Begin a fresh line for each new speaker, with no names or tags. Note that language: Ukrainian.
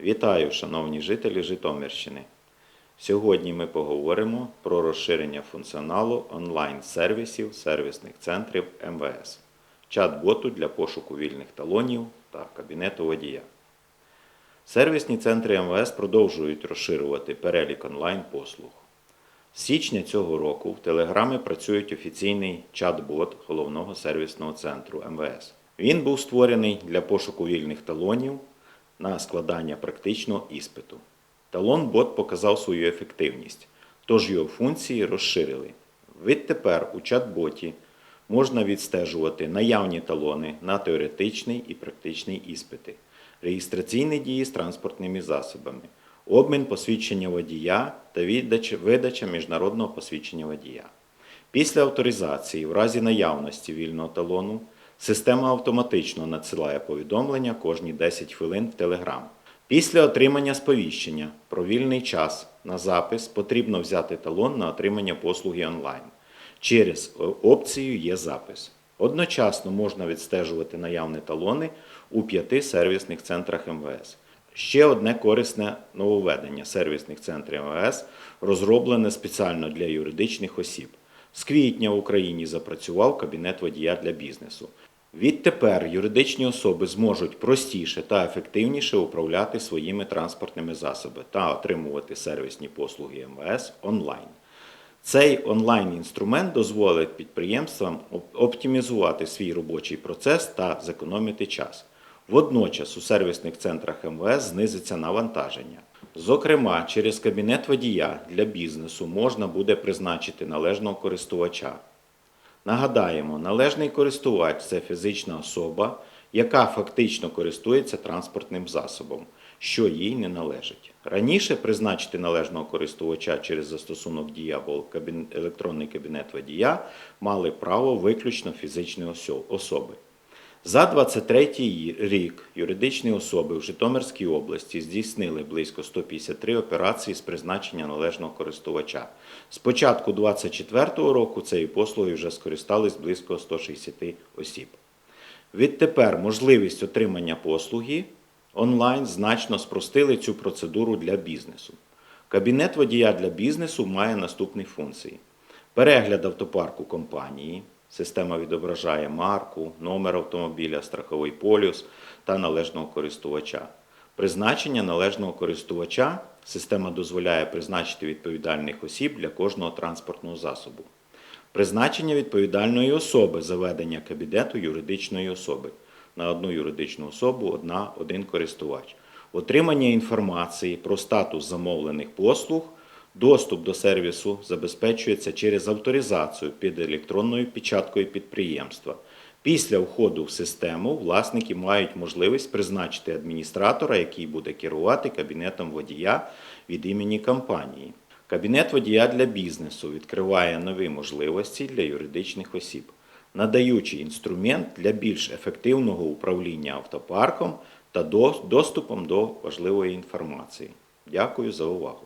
Вітаю, шановні жителі Житомирщини. Сьогодні ми поговоримо про розширення функціоналу онлайн-сервісів сервісних центрів МВС, чат-боту для пошуку вільних талонів та кабінету водія. Сервісні центри МВС продовжують розширювати перелік онлайн-послуг. З січня цього року в Телеграмі працює офіційний чат-бот головного сервісного центру МВС. Він був створений для пошуку вільних талонів на складання практичного іспиту. Талон-бот показав свою ефективність, тож його функції розширили. Відтепер у чат-боті можна відстежувати наявні талони на теоретичний і практичний іспити, реєстраційні дії з транспортними засобами, обмін посвідчення водія та видача міжнародного посвідчення водія. Після авторизації, в разі наявності вільного талону, система автоматично надсилає повідомлення кожні 10 хвилин в Telegram. Після отримання сповіщення про вільний час на запис потрібно взяти талон на отримання послуги онлайн. Через опцію є запис. Одночасно можна відстежувати наявні талони у п'яти сервісних центрах МВС. Ще одне корисне нововведення сервісних центрів МВС розроблене спеціально для юридичних осіб. З квітня в Україні запрацював кабінет водія для бізнесу. Відтепер юридичні особи зможуть простіше та ефективніше управляти своїми транспортними засобами та отримувати сервісні послуги МВС онлайн. Цей онлайн-інструмент дозволить підприємствам оптимізувати свій робочий процес та зекономити час. Водночас у сервісних центрах МВС знизиться навантаження. Зокрема, через кабінет водія для бізнесу можна буде призначити належного користувача. Нагадаємо, належний користувач це фізична особа, яка фактично користується транспортним засобом, що їй не належить. Раніше призначити належного користувача через застосунок дія або електронний кабінет водія мали право виключно фізичні особи. За 23 рік юридичні особи в Житомирській області здійснили близько 153 операції з призначення належного користувача. З початку 2024 року цією послугою вже скористались близько 160 осіб. Відтепер можливість отримання послуги онлайн значно спростили цю процедуру для бізнесу. Кабінет водія для бізнесу має наступні функції: перегляд автопарку компанії. Система відображає марку, номер автомобіля, страховий полюс та належного користувача. Призначення належного користувача система дозволяє призначити відповідальних осіб для кожного транспортного засобу. Призначення відповідальної особи за ведення кабінету юридичної особи. На одну юридичну особу одна, один користувач. Отримання інформації про статус замовлених послуг, доступ до сервісу забезпечується через авторизацію під електронною печаткою підприємства. Після входу в систему власники мають можливість призначити адміністратора, який буде керувати кабінетом водія від імені компанії. Кабінет водія для бізнесу відкриває нові можливості для юридичних осіб, надаючи інструмент для більш ефективного управління автопарком та доступом до важливої інформації. Дякую за увагу.